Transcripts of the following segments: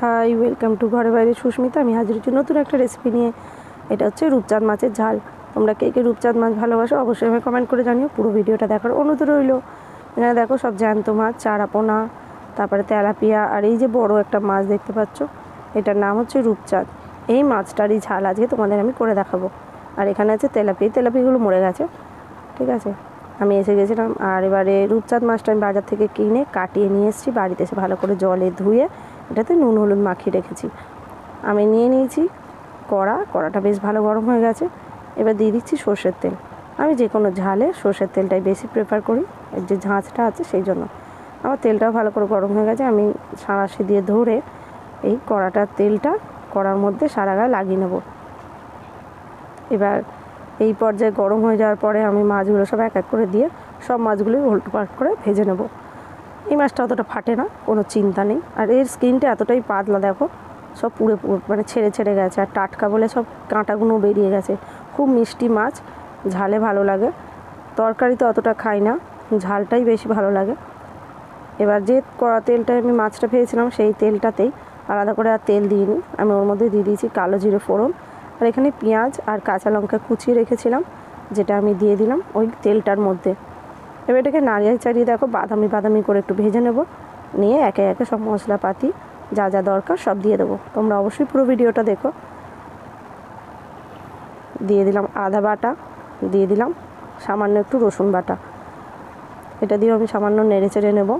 Hi welcome to ঘরে বাইরে সুস্মিতা। আমি হাজির হচ্ছি নতুন একটা রেসিপি নিয়ে। এটা হচ্ছে রূপচাঁদ মাছের ঝাল। তোমরা কে কে রূপচাঁদ মাছ ভালোবাসো অবশ্যই আমি কমেন্ট করে জানিও। পুরো ভিডিওটা দেখার অনুরোধ রইল। এখানে দেখো সব জ্যান্ত মাছ, চারাপোনা, তারপরে তেলাপিয়া, আর এই যে বড় একটা মাছ দেখতে পাচ্ছ, এটার নাম হচ্ছে রূপচাঁদ। এই মাছটারই ঝাল আজকে তোমাদের আমি করে দেখাবো। আর এখানে আছে তেলাপি। তেলাপিগুলো মরে গেছে। ঠিক আছে? আমি এসে গেছিলাম। আর এবারে রূপচাঁদ মাছটা আমি বাজার থেকে কিনে কাটিয়ে নিয়ে এসেছি। বাড়িতে এসে ভালো করে জলে ধুয়ে এটাতে নুন, হলুদ মাখিয়ে রেখেছি। আমি নিয়ে নিয়েছি কড়া, কড়াটা বেশ ভালো গরম হয়ে গেছে। এবার দিয়ে দিচ্ছি সর্ষের তেল। আমি যে কোনো ঝালে সর্ষের তেলটাই বেশি প্রেফার করি, এর যে ঝাঁঝটা আছে সেই জন্য। আমার তেলটাও ভালো করে গরম হয়ে গেছে, আমি সাঁড়াশি দিয়ে ধরে এই কড়াটার তেলটা কড়ার মধ্যে সারা গায়ে লাগিয়ে নেব। এবার এই পর্যায়ে গরম হয়ে যাওয়ার পরে আমি মাছগুলো সব এক এক করে দিয়ে সব মাছগুলোই উল্টো পাল্ট করে ভেজে নেব। এই মাছটা অতটা ফাটে না, কোনো চিন্তা নেই। আর এর স্কিনটা এতটাই পাতলা, দেখো। সব পুড়ে পুরো মানে ছেড়ে ছেড়ে গেছে। আর টাটকা বলে সব কাঁটাগুলো বেরিয়ে গেছে। খুব মিষ্টি মাছ, ঝালে ভালো লাগে। তরকারিতে অতটা খাই না, ঝালটাই বেশি ভালো লাগে। এবার যে কড়া তেলটায় আমি মাছটা ভেজেছিলাম সেই তেলটাতেই আলাদা করে আর তেল দিইনি আমি ওর মধ্যে দিয়ে দিয়েছি কালো জিরে ফোড়ন। আর এখানে পেঁয়াজ আর কাঁচা লঙ্কা কুচিয়ে রেখেছিলাম, যেটা আমি দিয়ে দিলাম ওই তেলটার মধ্যে। এবার এটাকে নারিয়েল চাড়িয়ে দেখো বাদামি বাদামি করে একটু ভেজে নেব। নিয়ে একে একে সব মশলাপাতি যা যা দরকার সব দিয়ে দেবো। তোমরা অবশ্যই পুরো ভিডিওটা দেখো। দিয়ে দিলাম আদা বাটা, দিয়ে দিলাম সামান্য একটু রসুন বাটা। এটা দিয়ে আমি সামান্য নেড়ে চেড়ে নেব।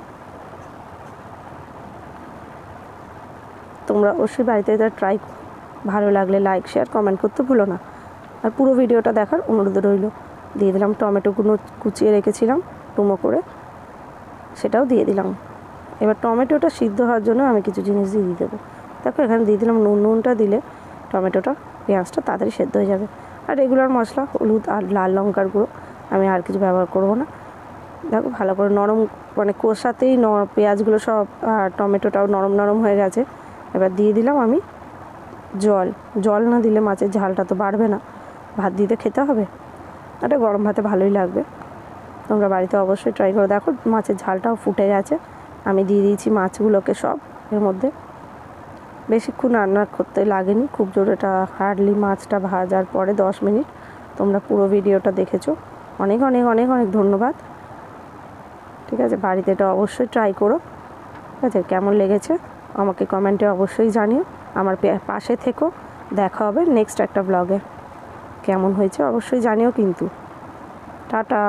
তোমরা অবশ্যই বাড়িতে এটা ট্রাই ভালো লাগলে লাইক শেয়ার কমেন্ট করতে ভুলো না। আর পুরো ভিডিওটা দেখার অনুরোধ রইল। দিয়ে দিলাম টমেটোগুলো কুচিয়ে রেখেছিলাম টুমো করে, সেটাও দিয়ে দিলাম। এবার টমেটোটা সিদ্ধ হওয়ার জন্য আমি কিছু জিনিস দিয়ে দেবো। দেখো, এখানে দিয়ে দিলাম নুন, নুনটা দিলে টমেটোটা, পেঁয়াজটা তাড়াতাড়ি সেদ্ধ হয়ে যাবে। আর রেগুলার মশলা, হলুদ আর লাল লঙ্কার গুঁড়ো আমি আর কিছু ব্যবহার করব না। দেখো, ভালো করে নরম মানে কষাতেই পেঁয়াজগুলো সব আর টমেটোটাও নরম নরম হয়ে গেছে। এবার দিয়ে দিলাম আমি জল। জল না দিলে মাছের ঝালটা তো বাড়বে না। ভাত দিতে খেতে হবে? এটা গরম ভাতে ভালোই লাগবে। তোমরা বাড়িতে অবশ্যই ট্রাই করে। দেখো মাছের ঝালটাও ফুটে গেছে। আমি দিয়ে দিয়েছি মাছগুলোকে সব এর মধ্যে। বেশিক্ষণ রান্না করতে লাগেনি। খুব জোরে এটা হার্ডলি মাছটা ভাজার পরে দশ মিনিট তোমরা পুরো ভিডিওটা দেখেছ। অনেক অনেক অনেক অনেক ধন্যবাদ। ঠিক আছে, বাড়িতে এটা অবশ্যই ট্রাই করো। ঠিক আছে, কেমন লেগেছে আমাকে কমেন্টে অবশ্যই জানিও। আমার পাশে থেকো। দেখা হবে নেক্সট একটা ব্লগে কেমন হয়েছে অবশ্যই জানিও কিন্তু। টাটা।